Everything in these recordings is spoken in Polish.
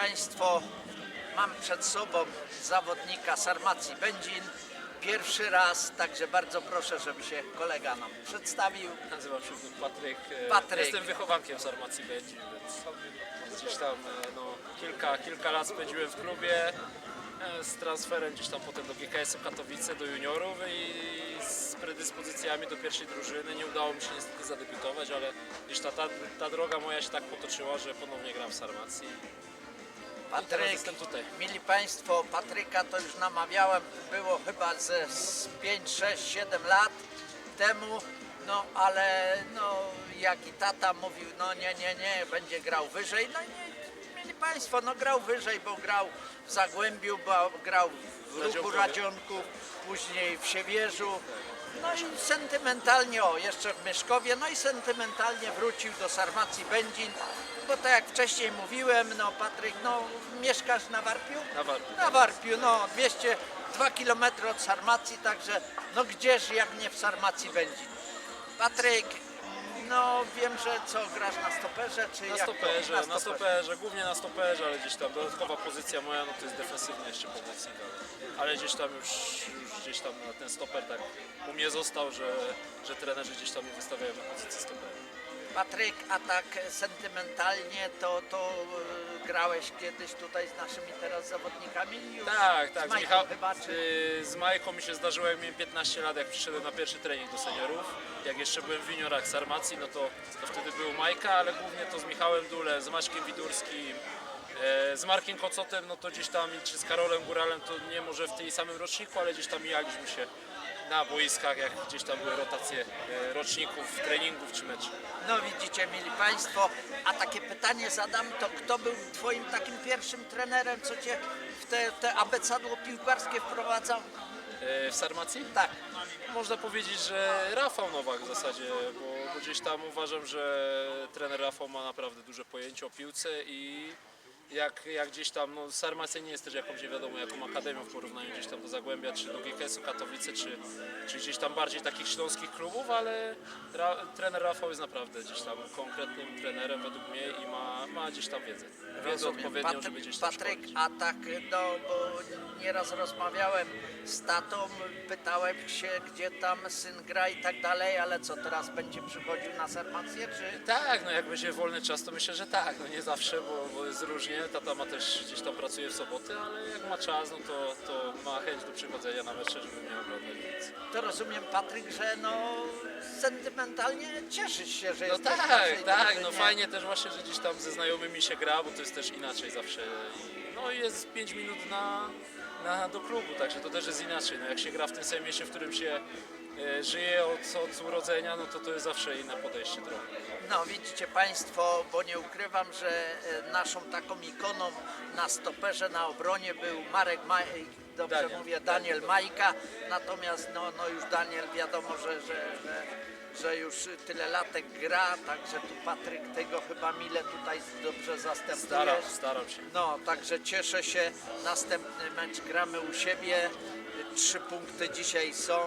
Państwo, mam przed sobą zawodnika z Armacji Będzin. Pierwszy raz, także bardzo proszę, żeby się kolega nam przedstawił. Nazywam się Patryk. Patryk. Jestem wychowankiem z Armacji Będzin, więc gdzieś tam no, kilka, kilka lat spędziłem w klubie e, z transferem gdzieś tam potem do GKS-u Katowice, do juniorów i z predyspozycjami do pierwszej drużyny. Nie udało mi się niestety zadebiutować, ale gdzieś ta, ta, ta droga moja się tak potoczyła, że ponownie gram w Sarmacji. Patryk, jestem tutaj. mili Państwo, Patryka to już namawiałem, było chyba ze z 5, 6, 7 lat temu, no ale no jak i tata mówił, no nie, nie, nie, będzie grał wyżej, no nie, Państwo, no grał wyżej, bo grał w Zagłębiu, bo grał w Ruchu. Radzionków, później w Siewierzu, no i sentymentalnie, o, jeszcze w Myszkowie, no i sentymentalnie wrócił do Sarmacji Będzin, bo tak jak wcześniej mówiłem, no Patryk, no mieszkasz na Warpiu? Na Warpiu. Na Warpiu, no 202 km od Sarmacji, także no gdzież jak nie w Sarmacji Będzin. Patryk, no wiem, że co, grasz na stoperze, czy Na jak to? stoperze, na stoperze, głównie na stoperze, ale gdzieś tam dodatkowa pozycja moja, no to jest defensywny jeszcze pomocnik, ale, ale gdzieś tam już, już gdzieś tam na ten stoper tak u mnie został, że, że trenerzy gdzieś tam mnie wystawiają na pozycję stopera. Patryk, a tak sentymentalnie to, to e, grałeś kiedyś tutaj z naszymi teraz zawodnikami? Już Tak, tak, z z, Majką Michał, chyba, czy... y, z Majką mi się zdarzyło, jak miałem 15 lat, jak przyszedłem na pierwszy trening do seniorów. Jak jeszcze byłem w juniorach z Armacji, no to, to wtedy był Majka, ale głównie to z Michałem Dule, z Maćkiem Widurskim, e, z Markiem Kocotem, no to gdzieś tam, czy z Karolem Góralem, to nie może w tej samym roczniku, ale gdzieś tam mijaliśmy się na boiskach, jak gdzieś tam były rotacje e, roczników, treningów czy meczy. No widzicie, mili Państwo, a takie pytanie zadam, to kto był Twoim takim pierwszym trenerem, co Cię w te, te abecadło piłkarskie wprowadzał? E, w Sarmacji? Tak, Można powiedzieć, że Rafał Nowak w zasadzie, bo gdzieś tam uważam, że trener Rafał ma naprawdę duże pojęcie o piłce i jak, jak gdzieś tam, no Sarmacja nie jest też jakąś nie wiadomo jaką akademią w porównaniu gdzieś tam do Zagłębia, czy do GKS-u Katowice, czy, czy gdzieś tam bardziej takich śląskich klubów, ale ra, trener Rafał jest naprawdę gdzieś tam konkretnym trenerem według mnie i ma, ma gdzieś tam wiedzę. Wiedzę odpowiednią, żeby gdzieś tam Patryk, szkolić. a tak, no bo nieraz rozmawiałem z tatą, pytałem się, gdzie tam syn gra i tak dalej, ale co teraz będzie przychodził na Sarmację, czy... Tak, no jak będzie wolny czas, to myślę, że tak. No nie zawsze, bo, bo jest różnie. Tata ma też gdzieś tam pracuje w soboty, ale jak ma czas, no to, to ma chęć do przychodzenia na mecze, żeby mnie oglądać. Więc... To rozumiem, Patryk, że no sentymentalnie cieszysz się, że No jesteś w tak, naszej tak, no drużynie. fajnie też właśnie, że gdzieś tam ze znajomymi się gra, bo to jest też inaczej zawsze. I- No i jest 5 minut na, na, do klubu, także to też jest inaczej. No jak się gra w tym samym mieście, w którym się żyje od, od urodzenia, no to to jest zawsze inne podejście trochę. No widzicie Państwo, bo nie ukrywam, że e, naszą taką ikoną na stoperze, na obronie był Marek Maj, dobrze Daniel. mówię, Daniel Majka, natomiast no, no już Daniel wiadomo, że, że, że, że już tyle latek gra, także tu Patryk tego chyba mile tutaj dobrze zastępuje. Staram, staram się. No, także cieszę się. Następny mecz gramy u siebie. Trzy punkty dzisiaj są.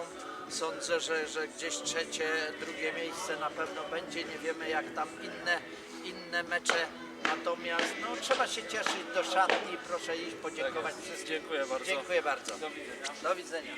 Sądzę, że, że gdzieś trzecie, drugie miejsce na pewno będzie. Nie wiemy jak tam inne, inne mecze. Natomiast no, trzeba się cieszyć do szatni. Proszę iść podziękować Tak wszystkim. Dziękuję bardzo. Dziękuję bardzo. Do widzenia.